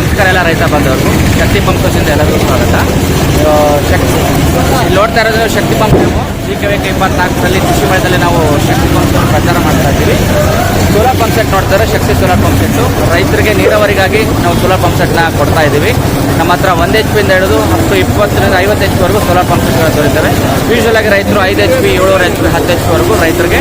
ನಮಸ್ಕಾರ ಎಲ್ಲ ರೈತ ಬಂದವರು ಶಕ್ತಿ ಪಂಪ್ ಕಸಿಂದ ಎಲ್ಲರಿಗೂ ಸ್ವಾಗತ. ಶಕ್ತಿ ಇಲ್ಲಿ ನೋಡ್ತಾ ಇರೋದು Shakti pump G K K ಇಪ್ಪತ್ನಾಲ್ಕರಲ್ಲಿ ಕೃಷಿ ಮಳೆಯಲ್ಲಿ ನಾವು ಶಕ್ತಿ ಪಂಪ್ ಪ್ರಚಾರ ಮಾಡ್ತಾ ಇದ್ದೀವಿ. ಸೋಲಾರ್ ಪಂಪ್ ಸೆಟ್ ನೋಡ್ತಾರೆ, ಶಕ್ತಿ ಸೋಲಾರ್ ಪಂಪ್ ಸೆಟ್ಟು ರೈತರಿಗೆ ನೀರಾವರಿಗಾಗಿ ನಾವು ಸೋಲಾರ್ ಪಂಪ್ ಸೆಟ್ನ ಕೊಡ್ತಾ ಇದ್ದೀವಿ. ನಮ್ಮ ಹತ್ರ ಒಂದು ಎಚ್ ಪಿಯಿಂದ ಹಿಡಿದು ಹತ್ತು ಇಪ್ಪತ್ತರಿಂದ ಐವತ್ತು ಎಚ್ ಪಿವರೆಗೂ ಸೋಲಾರ್ ಪಂಪ್ ಸೆಟ್ಗಳು ದೊರೀತವೆ ಯೂಶುವಲ್ ಆಗಿ ರೈತರು ಐದು ಎಚ್ ಪಿ ಏಳುವರೆ ಎಚ್ ಪಿ ಹತ್ತು ಎಚ್ ಪಿವರೆಗೂ ರೈತರಿಗೆ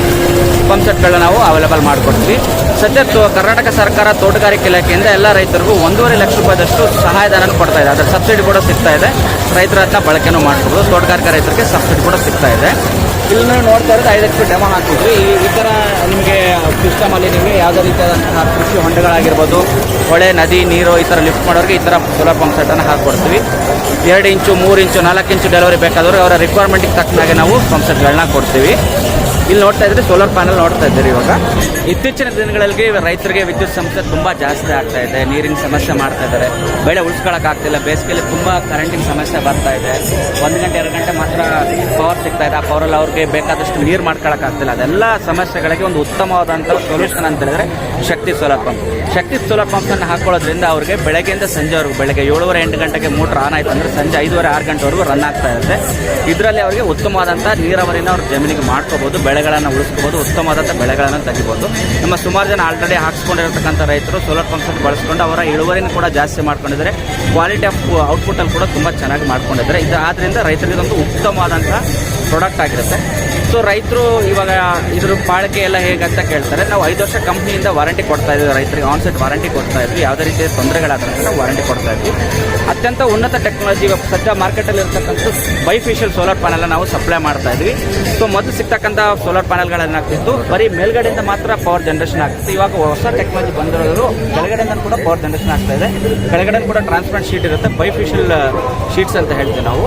ಪಂಪ್ ಸೆಟ್ಗಳನ್ನ ನಾವು ಅವೈಲೇಬಲ್ ಮಾಡಿಕೊಡ್ತೀವಿ. ಸದ್ಯ ಕರ್ನಾಟಕ ಸರ್ಕಾರ ತೋಟಗಾರಿಕೆ ಇಲಾಖೆಯಿಂದ ಎಲ್ಲ ರೈತರಿಗೂ ಒಂದೂವರೆ ಲಕ್ಷ ರೂಪಾಯಿದಷ್ಟು ಸಹಾಯಧನ ಕೊಡ್ತಾ ಇದೆ. ಅದರ ಸಬ್ಸಿಡಿ ಕೂಡ ಸಿಗ್ತಾ ಇದೆ. ರೈತರ ಹತ್ರ ಬಳಕೆನೂ ಮಾಡ್ಬೋದು ತೋಟಗಾರಿಕೆ ರೈತರಿಗೆ ಸಬ್ಸಿಡಿ ಕೂಡ ಸಿಗ್ತಾ ಇದೆ. ಇಲ್ಲಿ ನೋಡ್ತಾ ಇರೋದು ಐದು ಲಕ್ಷ ಡೆಮೋ ಹಾಕಿದ್ವಿ ಈ ಈ ಥರ ನಿಮಗೆ ಸಿಸ್ಟಮಲ್ಲಿ ನಿಮಗೆ ಯಾವುದೇ ರೀತಿಯಾದಂತಹ ಕೃಷಿ ಹೊಂಡಗಳಾಗಿರ್ಬೋದು, ಹೊಳೆ, ನದಿ, ನೀರು ಈ ಥರ ಲಿಫ್ಟ್ ಮಾಡೋರಿಗೆ ಈ ಥರ ಸೋಲಾರ್ ಪಂಪ್ ಸೆಟನ್ನು ಹಾಕ್ಕೊಡ್ತೀವಿ. ಎರಡು ಇಂಚು, ಮೂರು ಇಂಚು, ನಾಲ್ಕು ಇಂಚು ಡೆಲಿವರಿ ಬೇಕಾದವರು ಅವರ ರಿಕ್ವೈರ್ಮೆಂಟಿಗೆ ತಕ್ಕನಾಗೆ ನಾವು ಪಂಪ್ ಸೆಟ್ಗಳನ್ನ ಕೊಡ್ತೀವಿ. ಇಲ್ಲಿ ನೋಡ್ತಾ ಇದ್ರೆ ಸೋಲಾರ್ ಪ್ಯಾನಲ್ ನೋಡ್ತಾ ಇದ್ದೀರಿ ಇವಾಗ. ಇತ್ತೀಚಿನ ದಿನಗಳಲ್ಲಿ ರೈತರಿಗೆ ವಿದ್ಯುತ್ ಸಮಸ್ಯೆ ತುಂಬಾ ಜಾಸ್ತಿ ಆಗ್ತಾ ಇದೆ. ನೀರಿನ ಸಮಸ್ಯೆ ಮಾಡ್ತಾ ಇದ್ದಾರೆ. ಬೆಳೆ ಉಳಿಸ್ಕೊಳಕ್ ಆಗ್ತಿಲ್ಲ. ಬೇಸಿಗೆಯಲ್ಲಿ ತುಂಬಾ ಕರೆಂಟಿನ ಸಮಸ್ಯೆ ಬರ್ತಾ ಇದೆ. ಒಂದು ಗಂಟೆ, ಎರಡು ಗಂಟೆ ಮಾತ್ರ ಪವರ್ ಸಿಗ್ತಾ ಇದೆ. ಆ ಪವರಲ್ಲಿ ಅವ್ರಿಗೆ ಬೇಕಾದಷ್ಟು ನೀರು ಮಾಡ್ಕೊಳಕ್ ಆಗ್ತಿಲ್ಲ. ಅದೆಲ್ಲ ಸಮಸ್ಯೆಗಳಿಗೆ ಒಂದು ಉತ್ತಮವಾದಂಥ ಸೊಲ್ಯೂಷನ್ ಅಂತ ಹೇಳಿದ್ರೆ Shakti solar pump Shakti solar pump ಅನ್ನು ಹಾಕೊಳ್ಳೋದ್ರಿಂದ ಅವ್ರಿಗೆ ಬೆಳಗ್ಗೆಯಿಂದ ಸಂಜೆವರೆಗೂ ಬೆಳಗ್ಗೆ ಏಳುವರೆ, ಎಂಟು ಗಂಟೆಗೆ ಮೋಟ್ರ್ ಆನ್ ಆಯ್ತು ಅಂದ್ರೆ ಸಂಜೆ ಐದುವರೆ, ಆರು ಗಂಟೆವರೆಗೂ ರನ್ ಆಗ್ತಾ ಇರುತ್ತೆ. ಇದರಲ್ಲಿ ಅವರಿಗೆ ಉತ್ತಮವಾದಂಥ ನೀರಾವರಿನ ಅವ್ರ ಜಮೀನಿಗೆ ಮಾಡ್ಕೋಬಹುದು ಬೆಳೆಗಳನ್ನು ಉಳಿಸ್ಕೋಬೋದು ಉತ್ತಮವಾದಂಥ ಬೆಳೆಗಳನ್ನು ತೆಗಿಬೋದು. ನಮ್ಮ ಸುಮಾರು ಜನ ಆಲ್ರೆಡಿ ಹಾಕ್ಸ್ಕೊಂಡಿರತಕ್ಕಂಥ ರೈತರು ಸೋಲಾರ್ ಪಂಪ್ ಸೆಟ್ ಬಳಸ್ಕೊಂಡು ಅವರ ಇಳುವರಿನ ಕೂಡ ಜಾಸ್ತಿ ಮಾಡ್ಕೊಂಡಿದ್ದಾರೆ. ಕ್ವಾಲಿಟಿ ಆಫ್ ಔಟ್ಪುಟಲ್ಲಿ ಕೂಡ ತುಂಬ ಚೆನ್ನಾಗಿ ಮಾಡ್ಕೊಂಡಿದ್ದಾರೆ. ಇದು ಆದ್ದರಿಂದ ರೈತರಿಗೆ ಒಂದು ಉತ್ತಮವಾದಂಥ ಪ್ರಾಡಕ್ಟ್ ಆಗಿರುತ್ತೆ. ಸೊ ರೈತರು ಇವಾಗ ಇದ್ರ ಬಾಳಿಕೆ ಎಲ್ಲ ಹೇಗೆ ಅಂತ ಕೇಳ್ತಾರೆ. ನಾವು ಐದು ವರ್ಷ ಕಂಪ್ನಿಯಿಂದ ವಾರಂಟಿ ಕೊಡ್ತಾ ಇದ್ವಿ. ರೈತರಿಗೆ ಆನ್ಸೆಟ್ ವಾರಂಟಿ ಕೊಡ್ತಾ ಇದ್ವಿ. ಯಾವುದೇ ರೀತಿಯ ತೊಂದರೆಗಳಾದ್ರೆ ನಾವು ವಾರಂಟಿ ಕೊಡ್ತಾ ಇದ್ವಿ. ಅತ್ಯಂತ ಉನ್ನತ ಟೆಕ್ನಾಲಜಿ ಸದ್ಯ ಮಾರ್ಕೆಟಲ್ಲಿ ಇರ್ತಕ್ಕಂಥ ಬೈಫಿಷಿಯಲ್ ಸೋಲಾರ್ ಪ್ಯಾನೆಲ್ ನಾವು ಸಪ್ಲೈ ಮಾಡ್ತಾ ಇದ್ವಿ. ಸೊ ಮೊದಲು ಸಿಗ್ತಕ್ಕಂಥ ಸೋಲಾರ್ ಪ್ಯಾನೆಲ್ಗಳೇನಾಗ್ತಿತ್ತು ಬರೀ ಮೇಲ್ಗಡೆಯಿಂದ ಮಾತ್ರ ಪವರ್ ಜನರೇಷನ್ ಆಗ್ತಿತ್ತು. ಇವಾಗ ಹೊಸ ಟೆಕ್ನಾಲಜಿ ಬಂದಿರೋದು ಕೆಳಗಡೆಯಿಂದ ಕೂಡ ಪವರ್ ಜನರೇಷನ್ ಆಗ್ತಾ ಇದೆ. ಕೆಳಗಡೆ ಕೂಡ ಟ್ರಾನ್ಸ್ಪರೆಂಟ್ ಶೀಟ್ ಇರುತ್ತೆ. ಬೈಫಿಷಿಯಲ್ ಶೀಟ್ಸ್ ಅಂತ ಹೇಳ್ತೀವಿ ನಾವು.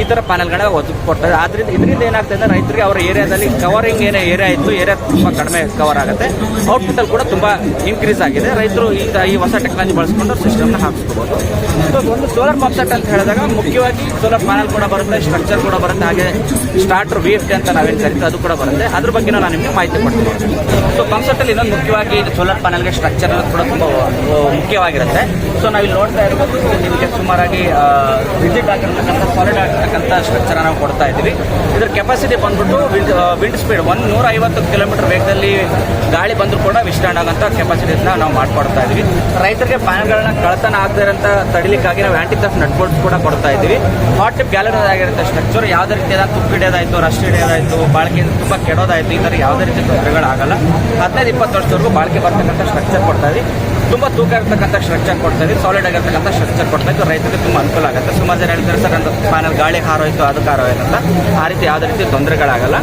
ಈ ಥರ ಪ್ಯಾನೆಲ್ಗಳನ್ನ ಒದಗಿ ಕೊಡ್ತಾರೆ ಆದ್ರಿಂದ ಇದರಿಂದ ಏನಾಗ್ತಾ ಇದೆ? ರೈತರಿಗೆ ಅವರ ಏರಿಯಾದಲ್ಲಿ ಕವರಿಂಗ್ ಏನೇ ಏರಿಯಾ ಇತ್ತು ಏರಿಯಾ ತುಂಬ ಕಡಿಮೆ ಕವರ್ ಆಗುತ್ತೆ. ಔಟ್ಪುಟ್ಟಲ್ಲಿ ಕೂಡ ತುಂಬ ಇನ್ಕ್ರೀಸ್ ಆಗಿದೆ. ರೈತರು ಈ ಈ ಹೊಸ ಟೆಕ್ನಾಲಜಿ ಬಳಸ್ಕೊಂಡು ಸಿಸ್ಟಮ್ನ ಹಾಕಿಸ್ಕೋಬೋದು. ಸೊ ಒಂದು ಸೋಲಾರ್ ಪಾಪ್ಸೆಟ್ ಅಂತ ಹೇಳಿದಾಗ ಮುಖ್ಯವಾಗಿ ಸೋಲಾರ್ ಪ್ಯಾನಲ್ ಕೂಡ ಬರುತ್ತೆ ಸ್ಟ್ರಕ್ಚರ್ ಕೂಡ ಬರುತ್ತೆ. ಹಾಗೆ ಸ್ಟಾರ್ಟರ್ ವಿ ಎಫ್ ಅಂತ ನಾವೇನು ಕರಿತೀವಿ, ಅದು ಕೂಡ ಬರುತ್ತೆ. ಅದ್ರ ಬಗ್ಗೆ ನಾನು ನಿಮಗೆ ಮಾಹಿತಿ ಕೊಡ್ತೀನಿ. ಸೊ ಅಲ್ಲಿ ಇನ್ನೊಂದು ಮುಖ್ಯವಾಗಿ ಸೋಲಾರ್ ಪ್ಯಾನಲ್ಗೆ ಸ್ಟ್ರಕ್ಚರ್ ಕೂಡ ತುಂಬ ಮುಖ್ಯವಾಗಿರುತ್ತೆ. ಸೊ ನಾವಿಲ್ಲಿ ನೋಡ್ತಾ ಇರ್ಬೋದು, ನಿಮಗೆ ಸುಮಾರಾಗಿ ವಿಜಿಟ್ ಆಗಿರ್ತಕ್ಕಂಥ ಸಾಲಿಡ್ ಆಗಿರ್ತಕ್ಕಂಥ ಸ್ಟ್ರಕ್ಚರ್ ನಾವು ಕೊಡ್ತಾ ಇದ್ದೀವಿ. ಇದ್ರ ಕೆಪಾಸಿಟಿ ಬಂದ್ಬಿಟ್ಟು ವಿಂಡ್ ವಿಂಡ್ ಸ್ಪೀಡ್ ಒಂದು ನೂರ ಐವತ್ತು ಕಿಲೋಮೀಟರ್ ವೇಗದಲ್ಲಿ ಗಾಳಿ ಬಂದರೂ ಕೂಡ ವಿಸ್ಟ್ಯಾಂಡ್ ಆಗೋಂಥ ಕೆಪಾಸಿಟಿನ ನಾವು ಮಾಡ್ಕೊಡ್ತಾ ಇದ್ದೀವಿ ರೈತರಿಗೆ ಪ್ಯಾನ್ಗಳನ್ನ ಕಳತನ ಆಗದೇ ತಡಿಲಿಕ್ಕಾಗಿ ನಾವು ಆಂಟಿ ತಫ್ ನಟ್ ಬೋಲ್ಟ್ಸ್ ಕೂಡ ಕೊಡ್ತಾ ಇದ್ದೀವಿ ಹಾಟ್ ಟಿಪ್ ಗ್ಯಾಲರಿ ಆಗಿರುತ್ತೆ ಸ್ಟ್ರಕ್ಚರ್ ಯಾವುದೇ ರೀತಿಯಾದ ತುಪ್ಪ ಹಿಡಿಯೋದಾಯಿತು ರಸ್ಟ್ ಹಿಡಿಯೋದಾಯಿತು, ಬಾಳಿಕೆ ತುಂಬ ಕೆಡೋದಾಯ್ತು, ಈ ಥರ ಯಾವುದೇ ರೀತಿ ತೊಂದರೆಗಳಾಗಲ್ಲ. ಹದಿನೈದು, ಇಪ್ಪತ್ತು ವರ್ಷದವರೆಗೂ ಬಾಳಿಕೆ ಬರ್ತಕ್ಕಂಥ ಸ್ಟ್ರಕ್ಚರ್ ಕೊಡ್ತಾ ಇದ್ದೀವಿ ತುಂಬ ತೂಕ ಇರತಕ್ಕಂಥ ಸ್ಟ್ರಕ್ಚರ್ ಕೊಡ್ತಾ ಇದ್ದೀವಿ ಸಾಲಿಡ್ ಆಗಿರ್ತಕ್ಕಂಥ ಸ್ಟ್ರಕ್ಚರ್ ಕೊಡ್ತಾ ಇದ್ದು ರೈತರಿಗೆ ತುಂಬ ಅನುಕೂಲ ಆಗುತ್ತೆ. ಸುಮಾರು ಜನ ಹೇಳ್ತಾರೆ, ಸರ್, ನಂದು ಪ್ಯಾನಲ್ ಗಾಳಿ ಹಾರೋಯ್ತು, ಅದು ಹಾರೋಯ್ತಲ್ಲ ಆ ರೀತಿ ಯಾವುದೇ ರೀತಿ ತೊಂದರೆಗಳಾಗಲ್ಲ.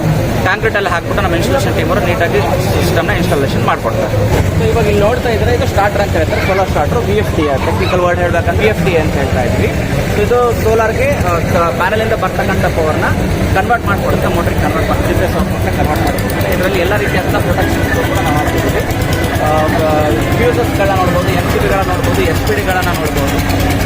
ಕಾಂಕ್ರೀಟ್ ಅಲ್ಲಿ ಹಾಕ್ಬಿಟ್ಟು ನಮ್ಮ ಇನ್ಸ್ಟಾಲೇಷನ್ ಟೀಮ್ ಅವರು ನೀಟಾಗಿ ಸಿಸ್ಟಮ್ನ ಇನ್ಸ್ಟಾಲೇಷನ್ ಮಾಡ್ಕೊಡ್ತಾರೆ. ಸೊ ಇವಾಗ ಇಲ್ಲಿ ನೋಡ್ತಾ ಇದ್ರೆ ಇದು ಸ್ಟಾರ್ಟರ್ ಅಂತ ಹೇಳ್ತಾರೆ. Solar starter V F T technical word ಹೇಳ್ಬೇಕಂದ್ರೆ ವಿ ಎಫ್ ಟಿ ಅಂತ ಹೇಳ್ತಾ ಇದ್ವಿ. ಇದು ಸೋಲಾರ್ಗೆ ಪ್ಯಾನಲಿಂದ ಬರ್ತಕ್ಕಂಥ ಪವರ್ನ ಕನ್ವರ್ಟ್ ಮಾಡ್ಕೊಡುತ್ತೆ. ಮೋಟ್ರಿಗೆ ಕನ್ವರ್ಟ್ ಮಾಡ್ತೀವಿ ಕನ್ವರ್ಟ್ ಮಾಡ್ತೀವಿ ಇದರಲ್ಲಿ ಎಲ್ಲ ರೀತಿಯಾದಂಥ ಪ್ರೊಟೆಕ್ಷನ್ ಕೂಡ ನಾವು ಫ್ಯೂಸಸ್ಗಳನ್ನ ನೋಡ್ಬೋದು ಎನ್ ಸಿ ಬಿಗಳನ್ನ ನೋಡ್ಬೋದು ಎಸ್ ಪಿ ಡಿಗಳನ್ನ ನೋಡ್ಬೋದು.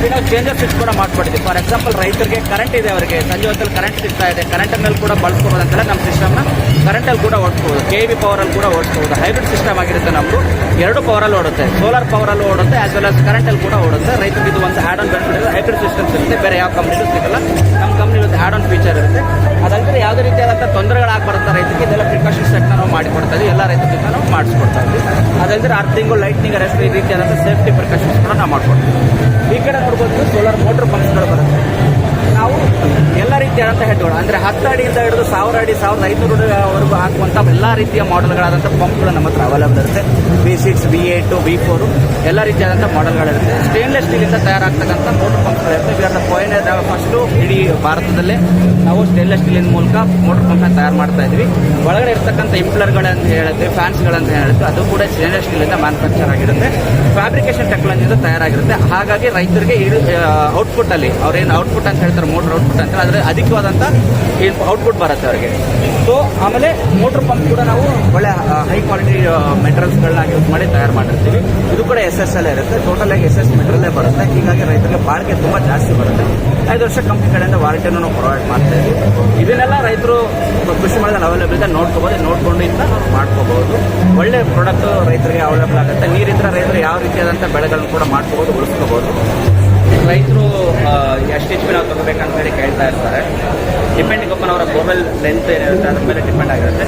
ಇನ್ನು ಚೇಂಜಸ್ ಸ್ವಿಚ್ ಕೂಡ ಮಾಡ್ಕೊಡ್ತೀವಿ ಫಾರ್ ಎಕ್ಸಾಂಪಲ್ ರೈತರಿಗೆ ಕರೆಂಟ್ ಇದೆ ಅವರಿಗೆ. ಸಂಜೆ ಹೊತ್ತಲ್ಲಿ ಕರೆಂಟ್ ಸಿಗ್ತಾ ಇದೆ. ಕರೆಂಟ್ ಮೇಲೆ ಕೂಡ ಬಳಸ್ಕೋಬೋದು ಅಂತೇಳಿ ನಮ್ಮ ಸಿಸ್ಟಮ್ನ ಕರೆಂಟಲ್ಲಿ ಕೂಡ ಓಡಿಸ್ಬೋದು. ಕೆ ಬಿ ಪವರಲ್ಲಿ ಕೂಡ ಓಡಿಸ್ಬೋದು. ಹೈಬ್ರಿಡ್ ಸಿಸ್ಟಮ್ ಆಗಿರುತ್ತೆ ನಮ್ಮದು ಎರಡು ಪವರಲ್ಲಿ ಓಡುತ್ತೆ. ಸೋಲಾರ್ ಪವರಲ್ಲಿ ಓಡುತ್ತೆ ಆಸ್ ವೆಲ್ ಆಸ್ ಕರೆಂಟಲ್ಲಿ ಕೂಡ ಓಡುತ್ತೆ. ರೈತರಿಗೆ ಇದು ಒಂದು ಆ್ಯಡ್ ಆನ್ ಬೆನಿಫಿಟ್ ಇದೆ ಹೈಬ್ರಿಡ್ ಸಿಸ್ಟಮ್ಸ್ ಇರುತ್ತೆ. ಬೇರೆ ಯಾವ ಕಂಪ್ನಿಗೂ ಸಿಗಲ್ಲ. ನಮ್ಮ ಕಂಪ್ನಿ ಒಂದು ಆ್ಯಡ್ ಆನ್ ಫೀಚರ್ ಇರುತ್ತೆ. ಯಾವುದೇ ರೀತಿಯಾದಂಥ ತೊಂದರೆಗಳಾಗಬಾರ್ದು ರೈತರಿಗೆ ಇದೆಲ್ಲ ಪ್ರಿಕಾಷನ್ಸ್ ಸೆಟ್ನ ನಾವು ಮಾಡಿಕೊಡ್ತಾ ಇದ್ದೀವಿ ಎಲ್ಲ ರೈತರಿಗೆ ನಾವು ಮಾಡಿಸ್ಕೊಡ್ತಾ ಇದ್ದೀವಿ ಅದಲ್ಲದೆ ಅರ್ಧಿಂಗು ಲೈಟ್ನಿಂಗ್ ಅರೆಸ್ಟ್ ಈ ರೀತಿಯಾದಂಥ ಸೇಫ್ಟಿ ಪ್ರಿಕಾಷನ್ಸ್ ಕೂಡ ನಾವು ಮಾಡಿಕೊಡ್ತೀವಿ. ಈ ಕಡೆ ನೋಡ್ಬೋದು ಸೋಲಾರ್ ಮೋಟ್ರ್ ಪಂಪ್ಸ್ಗಳು ಬರುತ್ತೆ. ಎಲ್ಲ ಅಂತ ಹೆಡ್ಗಳು ಅಂದರೆ ಹತ್ತು ಅಡಿಯಿಂದ ಹಿಡಿದು ಸಾವಿರ ಅಡಿ, ಸಾವಿರದ ಐನೂರವರೆಗೂ ಹಾಕುವಂಥ ಎಲ್ಲ ರೀತಿಯ ಮಾಡೆಲ್ಗಳಾದಂಥ ಪಂಪ್ಗಳು ನಮ್ಮ ಹತ್ರ ಅವೈಲೇಬಲ್ ಇರುತ್ತೆ. B six B eight B four ಎಲ್ಲ ರೀತಿಯಾದಂಥ ಮಾಡೆಲ್ಗಳಿರುತ್ತೆ ಸ್ಟೇನ್ಲೆಸ್ ಸ್ಟೀಲಿಂದ ತಯಾರಾಗ್ತಕ್ಕಂಥ ಮೋಟರ್ ಪಂಪ್ಗಳಿರುತ್ತೆ ಇವರ ಪೋಯನ ಫಸ್ಟು ಇಡೀ ಭಾರತದಲ್ಲೇ ನಾವು ಸ್ಟೇನ್ಲೆಸ್ ಸ್ಟೀಲಿನ ಮೂಲಕ ಮೋಟರ್ ಪಂಪ್ನ ತಯಾರು ಮಾಡ್ತಾ ಇದ್ವಿ ಒಳಗಡೆ ಇರ್ತಕ್ಕಂಥ ಇಂಪ್ಲರ್ಗಳಂತ ಹೇಳುತ್ತೆ ಫ್ಯಾನ್ಸ್ಗಳಂತ ಹೇಳುತ್ತೆ, ಅದು ಕೂಡ ಸ್ಟೇನ್ಲೆಸ್ ಸ್ಟೀಲಿಂದ ಮ್ಯಾನುಫ್ಯಾಕ್ಚರ್ ಆಗಿರುತ್ತೆ. ಫ್ಯಾಬ್ರಿಕೇಶನ್ ಟೆಕ್ನಾಲಜಿಯಿಂದ ತಯಾರಾಗಿರುತ್ತೆ. ಹಾಗಾಗಿ ರೈತರಿಗೆ ಔಟ್ಪುಟ್ ಅಲ್ಲಿ ಅವ್ರೇನು ಔಟ್ಪುಟ್ ಅಂತ ಹೇಳ್ತಾರೆ ಮೋಟರ್ ಔಟ್ಪುಟ್ ಅಂತ ಅದ್ರ ಅಧಿಕವಾದಂಥ ಔಟ್ಪುಟ್ ಬರುತ್ತೆ ಅವರಿಗೆ. ಅವ್ರಿಗೆ ಸೊ ಆಮೇಲೆ ಮೋಟರ್ ಪಂಪ್ ಕೂಡ ನಾವು ಒಳ್ಳೆ ಹೈ ಕ್ವಾಲಿಟಿ ಮೆಟೀರಿಯಲ್ಸ್ಗಳನ್ನ ಯೂಸ್ ಮಾಡಿ ತಯಾರು ಮಾಡಿರ್ತೀವಿ. ಇದು ಕೂಡ ಎಸ್ ಎಸ್ ಅಲ್ಲೇ ಇರುತ್ತೆ. ಟೋಟಲ್ ಆಗಿ ಎಸ್ ಎಸ್ ಮೆಟೀರಿಯಲ್ಲೇ ಬರುತ್ತೆ. ಹೀಗಾಗಿ ರೈತರಿಗೆ ಬಾಳಿಕೆ ತುಂಬ ಜಾಸ್ತಿ ಬರುತ್ತೆ. ಐದು ವರ್ಷ ಕಂಪ್ನಿ ಕಡೆಯಿಂದ ವಾರಂಟಿಯನ್ನು ನಾವು ಪ್ರೊವೈಡ್ ಮಾಡ್ತಾ ಇದ್ದೀವಿ ಇದನ್ನೆಲ್ಲ ರೈತರು ಕೃಷಿ ಮಾಡಿದಲ್ಲಿ ಅವೈಲೇಬಲ್ ಇದೆ ನೋಡ್ಕೋಬೋದು, ನೋಡ್ಕೊಂಡು ಇಂದ ಮಾಡ್ಕೋಬಹುದು ಒಳ್ಳೆ ಪ್ರಾಡಕ್ಟ್ ರೈತರಿಗೆ ಅವೈಲೇಬಲ್ ಆಗುತ್ತೆ. ನೀರಿದ್ರೆ ರೈತರು ಯಾವ ರೀತಿಯಾದಂಥ ಬೆಳೆಗಳನ್ನು ಕೂಡ ಮಾಡ್ಕೋಬಹುದು ಉಳಿಸ್ಕೋಬಹುದು ರೈತರು ಎಷ್ಟು ಎಚ್ ಪಿ ನಾವು ತಗೋಬೇಕಂತ ಹೇಳಿ ಕೇಳ್ತಾ ಇರ್ತಾರೆ. ಡಿಪೆಂಡಿಂಗ್ ಅಪ್ಪನ್ ಅವರ ಬೋರ್ವೆಲ್ ಲೆಂತ್ ಏನಿರುತ್ತೆ, ಅದ್ರ ಮೇಲೆ ಡಿಪೆಂಡ್ ಆಗಿರುತ್ತೆ.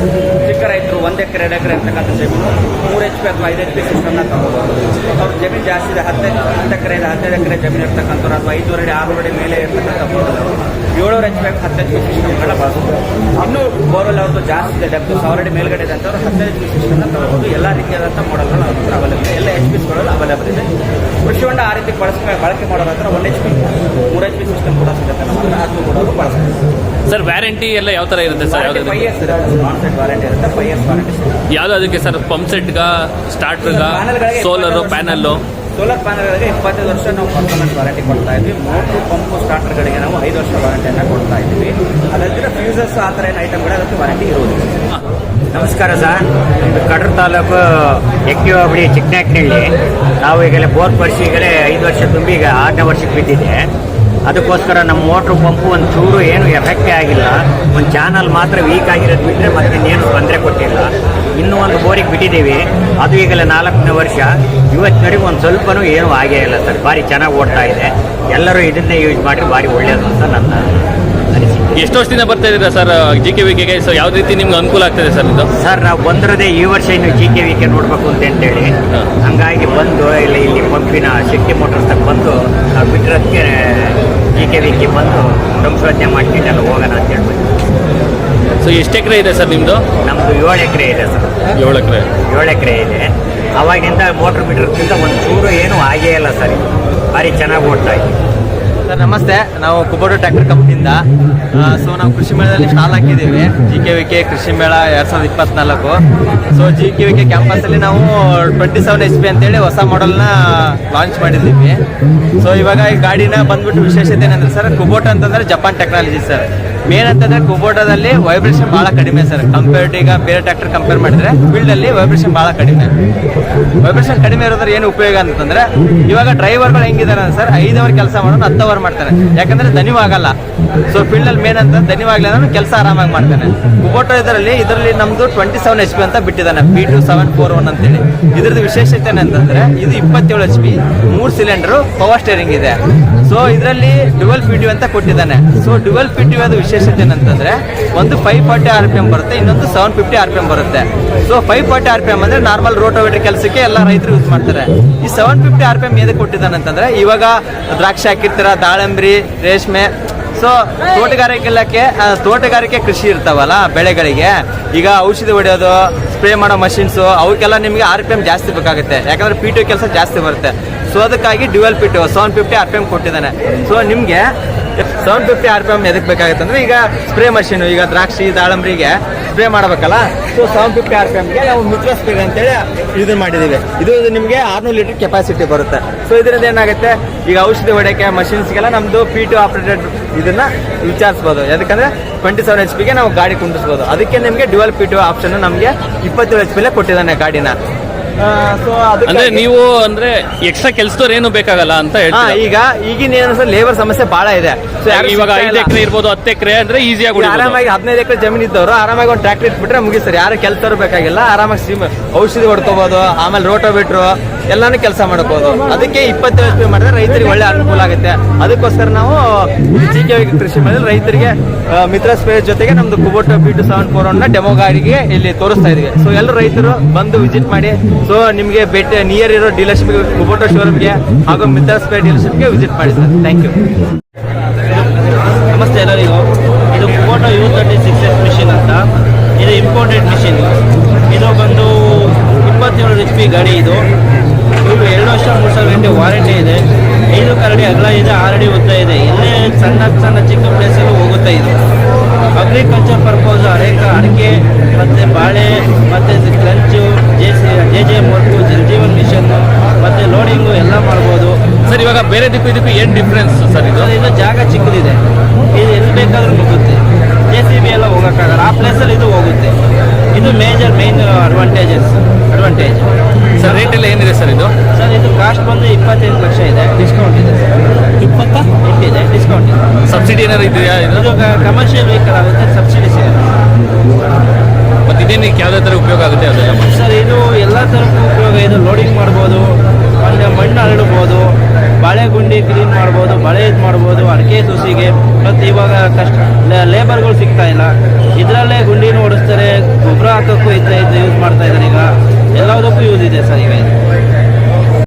ಚಿಕ್ಕ ರೈತರು ಒಂದು ಎಕರೆ, ಎರಡು ಎಕರೆ ಇರ್ತಕ್ಕಂಥ ಜಮೀನು, ಮೂರು ಎಚ್ ಪಿ ಅಥವಾ ಐದು ಎಚ್ ಪಿ ಸಿಸ್ಟಮ್ನ ತಗೋಬಹುದು ಅವ್ರ ಜಮೀನು ಜಾಸ್ತಿ ಇದೆ, ಹತ್ತು ಹತ್ತು ಎಕರೆ ಇದೆ ಹದಿನೈದು ಎಕರೆ ಜಮೀನು ಇರ್ತಕ್ಕಂಥವ್ರು ಅಥವಾ ಐದುವರೆ ಆರು ಅಡಿ ಮೇಲೆ ಇರ್ತಕ್ಕಂಥ ಬೋರ್ವೆಲ್ ಏಳೂರು ಎಚ್ ಪಿ ಹತ್ತು ಎಚ್ ಪಿ ಸಿಸ್ಟಮ್ಗಳನ್ನ ಬಳಸ್ಬೋದು. ಇನ್ನೂ ಬೋರ್ವೆಲ್ ಅವ್ರದ್ದು ಜಾಸ್ತಿ ಇದೆ ಡೆಪ್ತು ಸಾವಿರ ಅಡಿ ಮೇಲ್ಗಡೆ ಇದೆ ಅಂತವ್ರು ಹದಿನೈದು ಎಚ್ ಪಿ ಸಿಸ್ಟಮ್ನ ತಗೋಬಹುದು ಎಲ್ಲ ರೀತಿಯಾದಂಥ ಮಾಡಲ್ಗಳು ಅವೈಲೇಬಲ್ ಎಲ್ಲ ಎಚ್ ಪಿಸ್ಗಳಲ್ಲಿ ಅವೈಲೇಬಲ್ ಇದೆ. ಕೃಷಿ ಹೊಂಡ ಆ ರೀತಿ ಬಳಸ್ಕೊಂಡು ಬಳಕೆ ಮಾಡೋದ್ರ ಹತ್ರ ಒನ್ ಎಚ್ ಪಿ ಮೂರು ಎಚ್ ಪಿ ಸಿಸ್ಟಮ್ ಕೂಡ ಸಿಗುತ್ತೆ. ನಮ್ಮ ಹತ್ರ ಅದು ಕೂಡ ಅವರು ಬಳಸ್ತಾರೆ ಸರ್ ವ್ಯಾರಂಟಿ ಎಲ್ಲ ಯಾವ ಥರ ಇರುತ್ತೆ ಸರ್ ಯಾವ್ದು ಫೈವ್ ಇಯರ್ಸ್ ಇರುತ್ತೆ. ನಾನ್ ಸೆಟ್ ವಾರಂಟಿ ಇರುತ್ತೆ. ಫೈವ್ ಇಯರ್ಸ್ ವಾರಂಟಿ ಯಾವ್ದು ಅದಕ್ಕೆ ಸರ್ ಪಂಪ್ ಸೆಟ್ಗಾ ಸ್ಟಾರ್ಟರ್ಗಾ ಸೋಲರು ಪ್ಯಾನಲ್ಲು ಸೋಲಾರ್ ಪ್ಯಾನಲ್ಗಳಿಗೆ ಇಪ್ಪತ್ತೈದು ವರ್ಷ ನಾವು ಪರ್ಫಾರ್ಮೆನ್ಸ್ ವಾರಂಟಿ ಕೊಡ್ತಾ ಇದ್ವಿ. ಮೋಟ್ರು ಪಂಪು ಸ್ಟಾರ್ಟರ್ಗಳಿಗೆ ನಾವು ಐದು ವರ್ಷ ವಾರಂಟಿಯನ್ನು ಕೊಡ್ತಾ ಇದ್ವಿ. ಅದಲ್ಲದೆ ಫ್ಯೂಸರ್ಸ್ ಆ ಥರ ಏನು ಐಟಮ್ಗಳು ಅದಕ್ಕೆ ವಾರಂಟಿ ಇರುವುದಿಲ್ಲ. ನಮಸ್ಕಾರ ಸರ್. ಕಡೂರು ತಾಲೂಕು ಎಕ್ಕಿ ಹೋಬಳಿ ಚಿಕ್ಕನಾಕ್ನಹಳ್ಳಿ ನಾವು ಈಗಲೇ ಬೋರ್ ಪರಿಸಿ ಈಗಲೇ ಐದು ವರ್ಷ ತುಂಬಿ ಈಗ ಆರನೇ ವರ್ಷಕ್ಕೆ ಬಿದ್ದಿದೆ ಅದಕ್ಕೋಸ್ಕರ ನಮ್ಮ ಮೋಟ್ರ್ ಪಂಪು ಒಂದು ಚೂರು ಏನು ಎಫೆಕ್ಟೇ ಆಗಿಲ್ಲ. ಒಂದು ಚಾನಲ್ ಮಾತ್ರ ವೀಕ್ ಆಗಿರೋದು ಬಿಟ್ಟರೆ ಮತ್ತೆ ಇನ್ನೇನು ತೊಂದರೆ ಕೊಟ್ಟಿಲ್ಲ. ಇನ್ನೂ ಒಂದು ಬೋರಿಗೆ ಬಿಟ್ಟಿದ್ದೀವಿ. ಅದು ಈಗಲೇ ನಾಲ್ಕನೇ ವರ್ಷ. ಇವತ್ತಿನವರೆಗೂ ಒಂದು ಸ್ವಲ್ಪನೂ ಏನೂ ಆಗೇ ಇಲ್ಲ ಸರ್. ಭಾರಿ ಚೆನ್ನಾಗಿ ಓಡ್ತಾ ಇದೆ. ಎಲ್ಲರೂ ಇದನ್ನೇ ಯೂಸ್ ಮಾಡಿ ಭಾರಿ ಒಳ್ಳೆಯದು ಅಂತ ನನ್ನ ಅನಿಸಿಕೆ ಎಷ್ಟು ವರ್ಷದಿಂದ ಬರ್ತಾ ಇದ್ದೀರಾ ಸರ್ ಜಿ ಕೆ ವಿಕೆಗೆ ಸೊ ಯಾವ ರೀತಿ ನಿಮ್ಗೆ ಅನುಕೂಲ ಆಗ್ತದೆ ಸರ್ ಇದು? ಸರ್ ನಾವು ಬಂದಿರೋದೇ ಈ ವರ್ಷ ಇನ್ನು ಜಿ ಕೆ ವಿಕೆ ನೋಡ್ಬೇಕು ಅಂತ ಅಂತೇಳಿ ಹಾ. ಹಂಗಾಗಿ ಬಂದು ಇಲ್ಲಿ ಇಲ್ಲಿ ಪಂಪಿನ ಶಕ್ತಿ ಮೋಟರ್ಸ್ ತಗ ಬಂದು ನಾವು ಬಿಟ್ಟಿರೋದಕ್ಕೆ ಜಿ ಕೆ ವಿಕೆ ಬಂದು ಸಂಶೋಧನೆ ಮಾಡ್ಕೊಂಡೆಲ್ಲ ಹೋಗೋಣ ಅಂತ ಹೇಳ್ಬೋದು ಸೊ ಎಷ್ಟು ಎಕರೆ ಇದೆ ಸರ್ ನಿಮ್ಮದು ನಮ್ಮದು ಏಳು ಎಕರೆ ಇದೆ ಸರ್. ಏಳು ಎಕರೆ. ಏಳು ಎಕರೆ ಇದೆ. ಅವಾಗಿಂದ ಮೋಟ್ರ್ ಬಿಟ್ಟಿರೋದ್ರಿಂದ ಒಂದು ಚೂರು ಏನೂ ಆಗೇ ಇಲ್ಲ ಸರ್. ಭಾರಿ ಚೆನ್ನಾಗಿ ಓಡ್ತಾ ಇದೆ. ಸರ್, ನಮಸ್ತೆ. ನಾವು ಕುಬೋಟು ಟ್ರ್ಯಾಕ್ಟರ್ ಕಂಪ್ನಿಯಿಂದ ಸೊ ನಾವು ಕೃಷಿ ಮೇಳದಲ್ಲಿ ಸ್ಟಾಲ್ ಹಾಕಿದ್ದೀವಿ. ಜಿ ಕೆ ವಿ ಕೆ ಕೃಷಿ ಮೇಳ ಎರಡು ಸಾವಿರದ ಇಪ್ಪತ್ನಾಲ್ಕು. So G K V K ಕ್ಯಾಂಪಸಲ್ಲಿ ನಾವು ಟ್ವೆಂಟಿ ಸೆವೆನ್ ಎಚ್ ಪಿ ಅಂತೇಳಿ ಹೊಸ ಮಾಡೆಲ್ನ ಲಾಂಚ್ ಮಾಡಿದ್ದೀವಿ. ಸೊ ಇವಾಗ ಈ ಗಾಡಿನ ಬಂದ್ಬಿಟ್ಟು ವಿಶೇಷತೆ ಏನಂದ್ರೆ ಸರ್, ಕುಬೋಟ ಅಂತಂದ್ರೆ ಜಪಾನ್ ಟೆಕ್ನಾಲಜಿ ಸರ್. ಮೇನ್ ಅಂತಂದ್ರೆ ಕುಬೋಟದಲ್ಲಿ ವೈಬ್ರೇಷನ್ ಬಹಳ ಕಡಿಮೆ ಸರ್. ಕಂಪೇರ್ಡ್ ಈಗ ಬೇರೆ ಟ್ರ್ಯಾಕ್ಟರ್ ಕಂಪೇರ್ ಮಾಡಿದ್ರೆ ಫೀಲ್ಡ್ ಅಲ್ಲಿ ವೈಬ್ರೇಷನ್ ಬಹಳ ಕಡಿಮೆ. ವೈಬ್ರೇಷನ್ ಕಡಿಮೆ ಇರೋದ್ರ ಏನು ಉಪಯೋಗ ಅಂತಂದ್ರೆ, ಇವಾಗ ಡ್ರೈವರ್ಗಳು ಹೆಂಗಿದ್ದಾರೆ ಸರ್, ಐದು ಅವರ್ ಕೆಲಸ ಮಾಡೋದು ಹತ್ತು ಅವರ್ ಮಾಡ್ತಾರೆ. ಯಾಕಂದ್ರೆ ದನಿವಾಗಲ್ಲ ಸೊ ಫೀಲ್ಡ್ ಅಲ್ಲಿ ಮೇನ್ ಅಂತ ದನಿವಾಗ್ಲಿ ಅಂದ್ರೆ ಕೆಲಸ ಆರಾಮಾಗಿ ಮಾಡ್ತಾನೆ. ಕುಬೋಟೋ ಇದರಲ್ಲಿ ಇದರಲ್ಲಿ ನಮ್ದು ಟ್ವೆಂಟಿ ಸೆವೆನ್ ಎಚ್ ಪಿ ಅಂತ ಬಿಟ್ಟಿದ್ದಾನೆ P two seven four one ಅಂತೇಳಿ. ಇದ್ರದ್ದು ವಿಶೇಷತೆ ಏನಂತಂದ್ರೆ, ಇದು ಇಪ್ಪತ್ತೇಳು ಎಚ್ ಪಿ ಮೂರು ಸಿಲಿಂಡರ್ ಪವರ್ ಸ್ಟೇರಿಂಗ್ ಇದೆ. ಸೊ ಇದರಲ್ಲಿ ಡುವೆಲ್ ಪಿ ಟಿ ಅಂತ ಕೊಟ್ಟಿದ್ದಾನೆ. ಸೊ ಡುವೆಲ್ ಪಿ ಟಿ ವಿಶೇಷತೆ ಏನಂತಂದ್ರೆ ಒಂದು five forty R P M ಬರುತ್ತೆ, ಇನ್ನೊಂದು seven fifty R P M ಬರುತ್ತೆ. So five forty R P M ಅಂದ್ರೆ ನಾರ್ಮಲ್ ರೋಟೋವೇಟರ್ ಕೆಲಸಕ್ಕೆ ಎಲ್ಲ ರೈತರು ಯೂಸ್ ಮಾಡ್ತಾರೆ. ಈ seven fifty R P M ಏನಕ್ಕೆ ಕೊಟ್ಟಿದ್ದಾನೆ ಅಂತಂದ್ರೆ, ಇವಾಗ ದ್ರಾಕ್ಷಿ ಹಾಕಿರ್ತೀರ, ದಾಳಂಬ್ರಿ, ರೇಷ್ಮೆ. ಸೊ ತೋಟಗಾರಿಕೆ ಇಲಾಖೆ ತೋಟಗಾರಿಕೆ ಕೃಷಿ ಇರ್ತಾವಲ್ಲ ಬೆಳೆಗಳಿಗೆ, ಈಗ ಔಷಧಿ ಹೊಡೆಯೋದು ಸ್ಪ್ರೇ ಮಾಡೋ ಮಷಿನ್ಸು ಅವಕ್ಕೆಲ್ಲ ನಿಮಗೆ ಆರ್ ಪಿ ಎಂ ಜಾಸ್ತಿ ಬೇಕಾಗುತ್ತೆ. ಯಾಕಂದ್ರೆ ಪಿ ಟಿ ಕೆಲಸ ಜಾಸ್ತಿ ಬರುತ್ತೆ. ಸೊ ಅದಕ್ಕಾಗಿ dual P T seven fifty R P M ಕೊಟ್ಟಿದ್ದಾನೆ. ಸೊ ನಿಮಗೆ seven fifty R P M ಎದಕ್ಕೆ ಬೇಕಾಗುತ್ತೆ ಅಂದ್ರೆ ಈಗ ಸ್ಪ್ರೇ ಮಷೀನು ಈಗ ದ್ರಾಕ್ಷಿ, ದಾಳಂಬರಿಗೆ ಸ್ಪ್ರೇ ಮಾಡಬೇಕಲ್ಲ? So seven fifty R P ಎಮ್ಗೆ ನಾವು ಮಿತ್ರ ಸ್ಪ್ರೇ ಅಂತೇಳಿ ಇದನ್ನ ಮಾಡಿದ್ದೀವಿ ಇದು ನಿಮಗೆ ಆರ್ನೂರು ಲೀಟರ್ ಕೆಪಾಸಿಟಿ ಬರುತ್ತೆ. ಸೊ ಇದರಿಂದ ಏನಾಗುತ್ತೆ? ಈಗ ಔಷಧಿ ಹೊಡೆಯೋಕ್ಕೆ ಮಷಿನ್ಸ್ಗೆಲ್ಲ ನಮ್ಮದು ಪಿ ಟು ಆಪರೇಟೆಡ್ ಇದನ್ನ ವಿಚಾರಿಸ್ಬೋದು. ಯಾಕಂದ್ರೆ ಟ್ವೆಂಟಿ ಸೆವೆನ್ ಎಚ್ ಪಿಗೆ ನಾವು ಗಾಡಿ ಕುಂಡಿಸ್ಬೋದು ಅದಕ್ಕೆ ನಿಮಗೆ ಡ್ಯುವಲ್ ಪಿ ಟು ಆಪ್ಷನ್ ನಮಗೆ ಇಪ್ಪತ್ತೇಳು ಎಚ್ ಪಿಲೇ ಕೊಟ್ಟಿದ್ದಾನೆ ಗಾಡಿನ. ಅಂದ್ರೆ ನೀವು ಅಂದ್ರೆ ಎಕ್ಸ್ಟ್ರಾ ಕೆಲಸದವ್ರು ಏನು ಬೇಕಾಗಲ್ಲ ಅಂತ ಹೇಳ್ತಾರೆ? ಈಗ ಈಗಿನ ಏನಂದ್ರೆ ಲೇಬರ್ ಸಮಸ್ಯೆ ಬಹಳ ಇದೆ. ಇವಾಗ ಐದು. ಎಕರೆ ಇರ್ಬೋದು ಹತ್ತು ಎಕರೆ ಅಂದ್ರೆ ಈಸಿ ಆಗಿ ಆರಾಮಾಗಿ ಹದಿನೈದು ಎಕರೆ ಜಮೀನು ಇದ್ದವರು ಆರಾಮಾಗಿ ಒಂದು ಟ್ರ್ಯಾಕ್ಟರ್ ಇಟ್ಬಿಟ್ರೆ ಮುಗಿಸ್ತಾರೆ ಯಾರು ಕೆಲಸರು ಬೇಕಾಗಿಲ್ಲ ಆರಾಮಾಗಿ ಸಿಮ್ ಔಷಧಿ ಹೊಡ್ಕೋಬಹುದು ಆಮೇಲೆ ರೋಟೋಬಿಟ್ರು ಎಲ್ಲಾನು ಕೆಲಸ ಮಾಡ್ಬೋದು ಅದಕ್ಕೆ ಇಪ್ಪತ್ತು ಪಿ ಮಾಡಿದ್ರೆ ರೈತರಿಗೆ ಒಳ್ಳೆ ಅನುಕೂಲ ಆಗುತ್ತೆ. ಅದಕ್ಕೋಸ್ಕರ ನಾವು ಜಿ ಕೆ ಕೃಷಿ ಮಾಡಿದ್ರೆ ರೈತರಿಗೆ ಮಿತ್ರ ಸ್ಪೇಸ್ ಜೊತೆಗೆ ನಮ್ದು Kubota B two seven four one demo ಗಾಡಿಗೆ ಇಲ್ಲಿ ತೋರಿಸ್ತಾ ಇದೀವಿ ಸೊ ಎಲ್ಲರೂ ರೈತರು ಬಂದು ವಿಸಿಟ್ ಮಾಡಿ ಸೊ ನಿಮಗೆ ಬೆಟ್ಟ ನಿಯರ್ ಇರೋ ಡೀಲರ್ಶಿಪ್ ಕುಬೋಟೋ ಶೋರೂಮ್ಗೆ ಹಾಗೂ ಮಿತ್ರ ಸ್ಪೇಸ್ ಡೀಲರ್ಶಿಪ್ಗೆ ವಿಸಿಟ್ ಮಾಡಿ ಸರ್. ಥ್ಯಾಂಕ್ ಯು ನಮಸ್ತೆ ಎಲ್ಲರಿಗೂ. ಇದು Kubota U thirty six S machine ಅಂತ. ಇದು ಇಂಪೋರ್ಟೆಡ್ ಮಿಷಿನ್ ಇದು ಬಂದು ಇಪ್ಪತ್ತೇಳು ಎಚ್ ಪಿ ಗಾಡಿ ಇದು. ಇದು ಎರಡು ವರ್ಷ, ಮೂರು ಸಾವಿರ ಗಂಟೆ ವಾರಂಟಿ ಇದೆ. ಐದು ಕರಡಿ ಅಗಲ ಇದೆ ಆರಡಿ ಉದ್ದ ಇದೆ. ಇಲ್ಲೇ ಸಣ್ಣ ಸಣ್ಣ ಚಿಕ್ಕ ಪ್ಲೇಸಲ್ಲೂ ಹೋಗುತ್ತೆ ಇದು. ಅಗ್ರಿಕಲ್ಚರ್ ಪರ್ಪೋಸ್ ಅನೇಕ ಅಡಿಕೆ ಮತ್ತು ಬಾಳೆ ಮತ್ತು ಕ್ಲಂಚು J C J J work Jal Jeevan mission ಮತ್ತು ಲೋಡಿಂಗು ಎಲ್ಲ ಮಾಡ್ಬೋದು. ಸರ್ ಇವಾಗ ಬೇರೆ ದಿಕ್ಕು ಇದಕ್ಕೂ ಏನು ಡಿಫ್ರೆನ್ಸ್ ಸರ್ ಇದು? ಇದು ಜಾಗ ಚಿಕ್ಕದಿದೆ. ಇದು ಎಲ್ಲಿ ಬೇಕಾದರೂ ಮುಗುತ್ತೆ ಜೆ ಸಿ ಬಿ ಎಲ್ಲ ಹೋಗೋಕ್ಕಾಗಲ್ಲ. ಆ ಪ್ಲೇಸಲ್ಲಿ ಇದು ಹೋಗುತ್ತೆ. ಇದು major main advantages advantage sir rate ಎಲ್ಲ ಏನಿದೆ ಸರ್ ಇದು? ಸರ್ ಇದು ಕಾಸ್ಟ್ ಬಂದು ಇಪ್ಪತ್ತೈದು ಲಕ್ಷ ಇದೆ. ಡಿಸ್ಕೌಂಟ್ ಇದೆ. ಸರ್ ಇಪ್ಪತ್ತ? ಇದೆ ಡಿಸ್ಕೌಂಟ್ ಇದೆ. ಸಬ್ಸಿಡಿ ಏನಾದ್ರು ಇದೆಯಾ ಇದು? ಇದು ಕಮರ್ಷಿಯಲ್ ವೆಹಿಕಲ್ ಆಗುತ್ತೆ ಸಬ್ಸಿಡಿ ಸಿಗುತ್ತೆ. ಮತ್ತು ಇದೇನಕ್ಕೆ ಯಾವುದೇ ಥರ ಉಪಯೋಗ ಆಗುತ್ತೆ ಅದೆಲ್ಲ? ಸರ್ ಇದು ಎಲ್ಲ ಥರಕ್ಕೂ ಉಪಯೋಗ ಇದು. ಲೋಡಿಂಗ್ ಮಾಡ್ಬೋದು. ಆಮೇಲೆ ಮಣ್ಣು ಹರಡ್ಬೋದು ಬಾಳೆ ಗುಂಡಿ ಕ್ಲೀನ್ ಮಾಡ್ಬೋದು, ಬಳೆ ಇದು ಮಾಡ್ಬೋದು, ಅಡಿಕೆ ಸುಸಿಗೆ. ಮತ್ತು ಇವಾಗ ಕಷ್ಟ ಲೇಬರ್ಗಳು ಸಿಗ್ತಾ ಇಲ್ಲ. ಇದರಲ್ಲೇ ಗುಂಡಿನೂ ಓಡಿಸ್ತಾರೆ, ಗೊಬ್ಬರ ಹಾಕೋಕ್ಕೂ ಇದ್ದ ಇದು ಯೂಸ್ ಮಾಡ್ತಾ ಇದ್ದಾರೆ ಈಗ. ಎಲ್ಲದಕ್ಕೂ ಯೂಸ್ ಇದೆ ಸರ್ ಈಗ.